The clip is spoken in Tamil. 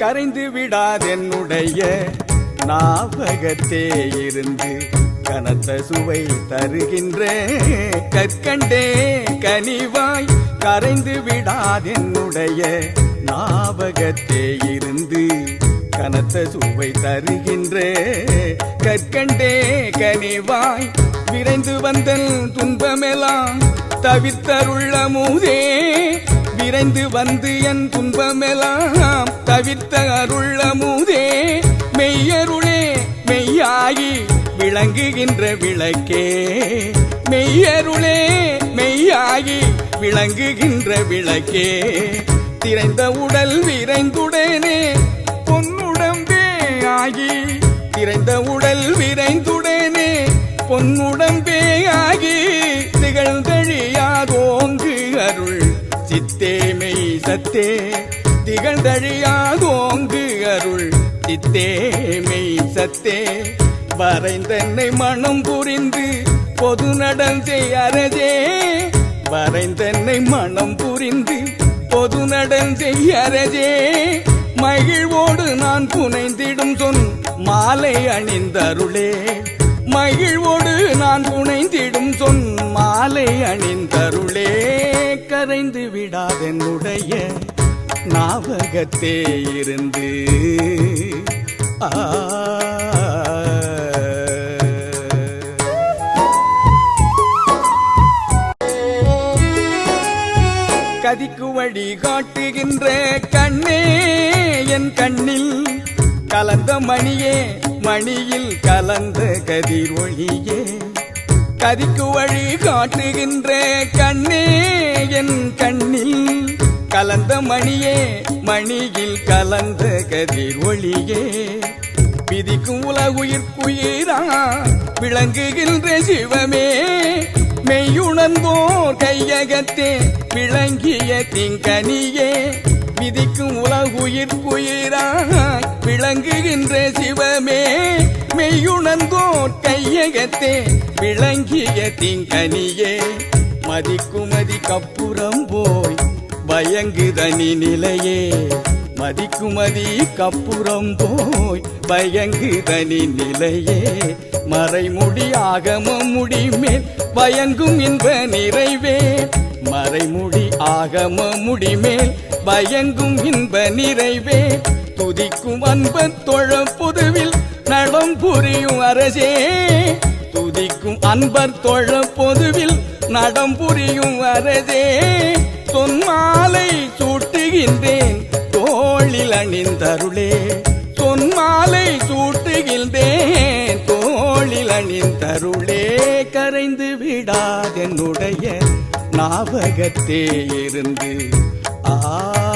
கரைந்து விடாதென்னுடைய நாவகத்தே இருந்து கனத்த சுவை தருகின்ற. கற்கண்டே கனிவாய் கரைந்து விடாதென்னுடைய நாவகத்தே இருந்து கனத்த சுவை தருகின்ற. கற்கண்டே கனிவாய் விரைந்து வந்தன் துன்பமெல்லாம் தவித்தருள்ள மூதே. விரைந்து வந்து என் துன்பமெல்லாம் தவிர்த்த அருள்ளமுதே மெய்யருளே மெய்யாகி விளங்குகின்ற விளக்கே. மெய்யருளே மெய்யாகி விளங்குகின்ற விளக்கே. திரைந்த உடல் விரைந்துடனே பொன்னுடம்பே ஆகி. திரைந்த உடல் விரைந்துடனே பொன்னுடம்பே மெய் சத்தே திகழ்ந்தழியாதோங்கு அருள். சித்தேமை சத்தே வரைந்தன்னை மனம் புரிந்து பொது நடந்தே அரஜே வரைந்தன்னை மனம் புரிந்து பொது நடந்தே அரஜே மகிழ்வோடு நான் புனைந்திடும் சொன் மாலை அணிந்தருளே. மகிழ்வோடு நான் புனைந்திடும் சொன் மாலை அணிந்தருளே. கரைந்து விடாதென்னுடைய ஞாபகத்தே இருந்து. ஆ. கதிக்கு வழி காட்டுகின்ற கண்ணே என் கண்ணில் கலந்த மணியே மணியில் கலந்த கதிர் ஒளியே. கதிக்கு வழி காட்டுகின்ற கண்ணே என் கண்ணில் கலந்த மணியே மணியில் கலந்த கதிர் ஒளியே. விதிக்கும் உலகுயிர்க்குயிரா விளங்குகின்ற சிவமே. மெய்யுணர்ந்தோர் கையகத்தே விளங்கிய திங்கனியே. விதிக்கும் உலகுயிர்க்குயிராய் விளங்குகின்ற சிவமே மெய்யுணர்ந்தோர் கையகத்தே விளங்கிய திங்கனியே. மதிக்குமதி கப்புறம் போய் பயங்குதனி நிலையே. மதிக்குமதி கப்புறம் போய் பயங்குதனி நிலையே. மறைமுடி ஆகமம் முடிமேல் பயங்கும் இன்ப நிறைவே. மறைமுடி ஆகம முடிமேல் பயங்கும் இன்ப நிறைவே. துதிக்கும் அன்பன் தொழ பொதுவில் நலம் புரியும் அரசே. துதிக்கும் அன்பர் தொழ பொதுவில் நடம் புரியும் அரசே. தொன்மாலை சூட்டுகின்றேன் தோளில் அணிந்தருளே. தொன்மாலை சூட்டுகின்றேன் தோளில் அணிந்தருளே. கரைந்து விடாதென்னுடைய ஞாபகத்தே இருந்து ஆ